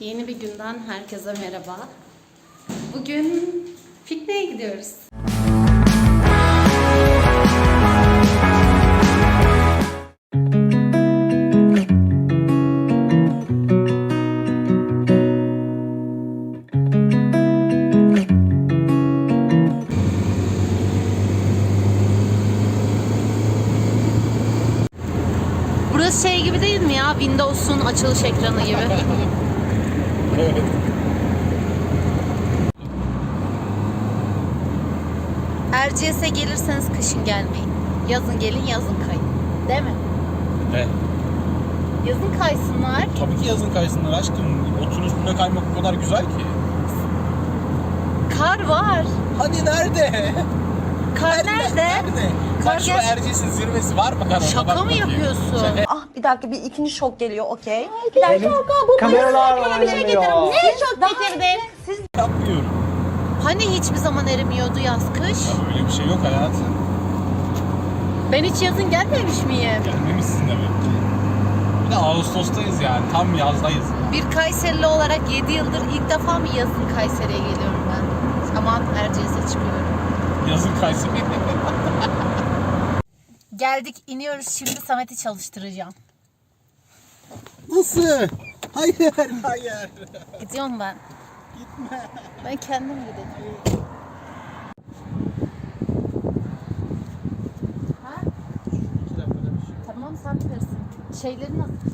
Yeni bir günden herkese merhaba. Bugün pikniğe gidiyoruz. Burası şey gibi değil mi ya? Windows'un açılış ekranı gibi. Evet. Erciyes'e gelirseniz kışın gelmeyin. Yazın gelin, yazın kayın. Değil mi? Ne? Yazın kaysınlar. Tabii ki yazın kaysınlar aşkım. Otun üstüne kaymak o kadar güzel ki. Kar var. Hani nerede? Kar nerede? Nerede? Kar Sen şu gel- Erciyes'in zirvesi var mı kanalda? Şaka Bak mı yapıyorsun? Ah bir dakika bir ikinci şok geliyor okey. Bir dakika bu kameralar bana bir şey getirin. Ne şok getirdin? Siz yapmıyorum. Hani hiçbir zaman erimiyordu yaz kış? Ya böyle bir şey yok hayatım. Ben hiç yazın gelmemiş miyim? Gelmemişsin demek ki. Bir de Ağustos'tayız yani. Tam yazdayız. Bir Kayserili olarak 7 yıldır ilk defa mı yazın Kayseri'ye geliyorum ben? Aman Erciyes'e çıkıyorum. Yazın Kayseri. Geldik iniyoruz şimdi Samet'i çalıştıracağım. Nasıl? Hayır, hayır. Gidiyorum ben. Gitme. Ben kendim gideceğim. Ha? Tamam sen bilirsin. Şeyleri nasıl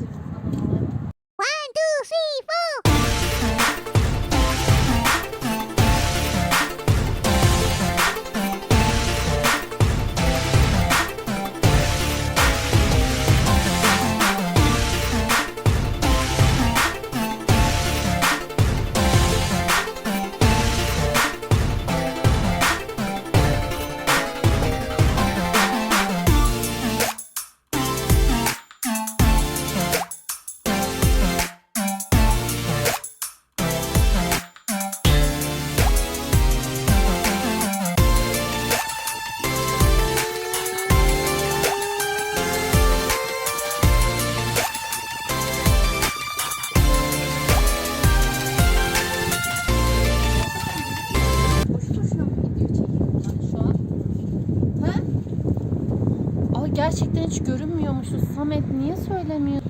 Samet niye söylemiyor?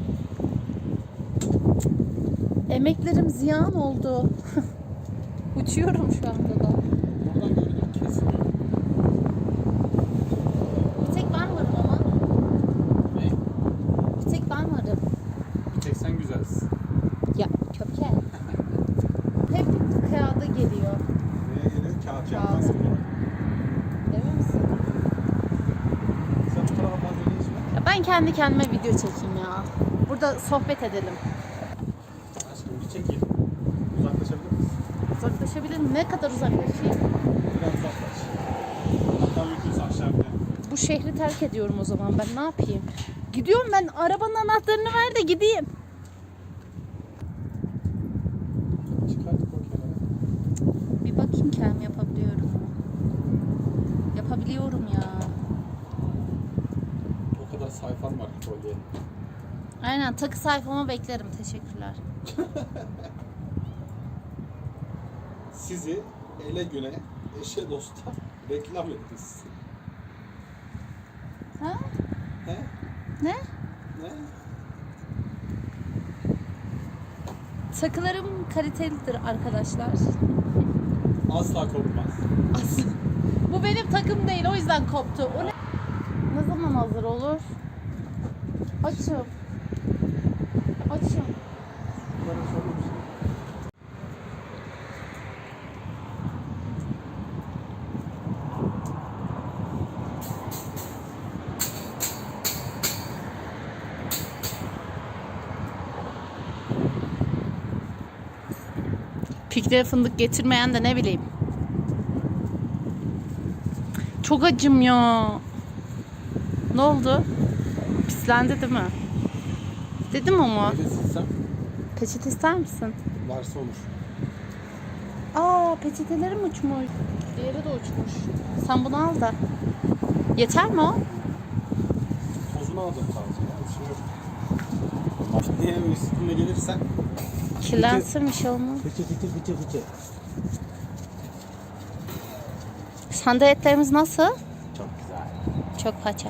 Emeklerim ziyan oldu. Uçuyorum şu anda da. Buradan gördüm kesin. Bir tek ben varım ama. Ne? Bir tek ben varım. Bir tek sen güzelsin. Ya köpke. Hep kağıda geliyor. Nereye geliyor? Kağıt Kağıt. yapmaz mı? Emin misin? Sen bu tarafa fazla geçme. Ya ben kendi kendime video çekeyim ya. Burada sohbet edelim. Aşkım bir çekil. Uzaklaşabilir misin? Uzaklaşabilirim. Ne kadar uzaklaşayım? Biraz uzaklaş. Hatta mümkünse aşağı bir. Bu şehri terk ediyorum o zaman. Ben ne yapayım? Gidiyorum ben. Arabanın anahtarını ver de gideyim. Çıkarttık o kenara. Bir bakayım kendim yapabiliyorum. Yapabiliyorum ya. O kadar sayfan var kolye. Aynen takı sayfamı beklerim. Teşekkürler. Sizi ele güne, eşe dosta reklam ederiz. Ha? He? Ne? Ne? Takılarım kalitelidir arkadaşlar. Asla korkmaz. As- Bu benim takım değil o yüzden koptu. O ne? Ne zaman hazır olur? Açım. Açım. Pikniğe fındık getirmeyen de ne bileyim. Çok acım ya. Ne oldu? Pislendi değil mi? Dedim ama. Silsem Peçete ister misin? varsa olur. Aa peçetelerim uçmuş. Diğeri de uçmuş. Sen bunu al da. Yeter mi o? Tozunu aldım sadece. Ya. Bir şey yok. Pikniğe üstüne gelirsen Kirlensin bir şey olmaz. Fıçı fıçı fıçı fıçı. Sandaletlerimiz nasıl? Çok güzel. Çok paça.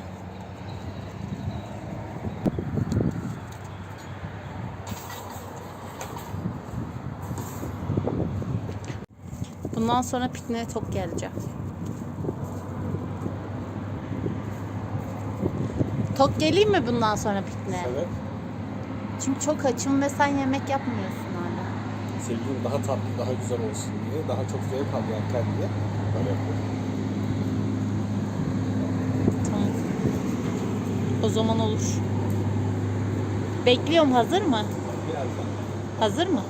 Bundan sonra pikniğe çok geleceğim. Tok geleyim mi bundan sonra pikniğe? Sebep? Çünkü çok açım ve sen yemek yapmıyorsun hala. Sevgilim daha tatlı, daha güzel olsun diye, daha çok zevk al yerken diye böyle yapıyorum. Tamam. O zaman olur. Bekliyorum hazır mı? Birazdan, Hazır mı?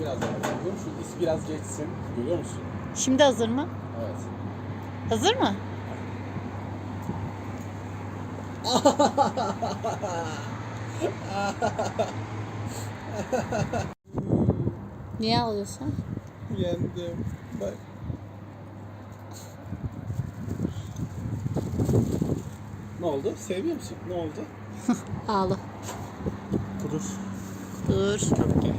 Birazdan görüyor musun? İs biraz geçsin. Görüyor musun? Şimdi hazır mı? Evet. Hazır mı? Niye ağlıyorsun? Yendim. Bak. Ne oldu? Seviyor musun? Ne oldu? Ağla. Kudur. Dur. Köfte.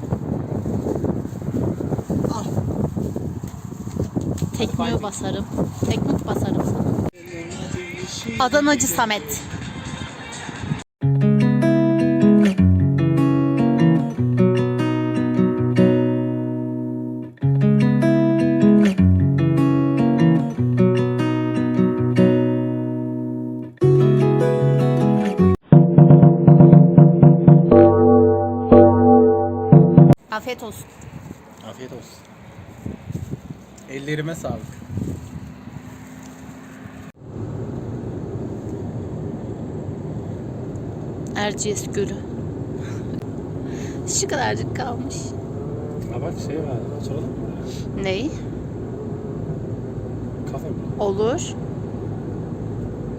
Tekme basarım. Tekmik basarım sana. Adanacı Samet. Afiyet olsun. Afiyet olsun. Ellerime sağlık. Erciyes Gölü. Şu kadarcık kalmış. Ha bak şey var. Oturalım mı? buraya? Ney? Kafe mi? Olur.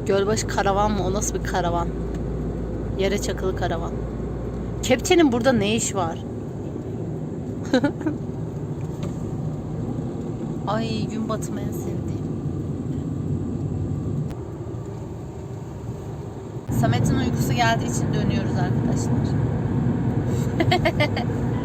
Gölbaşı karavan mı? O nasıl bir karavan? Yere çakılı karavan. Kepçenin burada ne iş var? Ay gün batımı en sevdiğim. Samet'in uykusu geldiği için dönüyoruz arkadaşlar.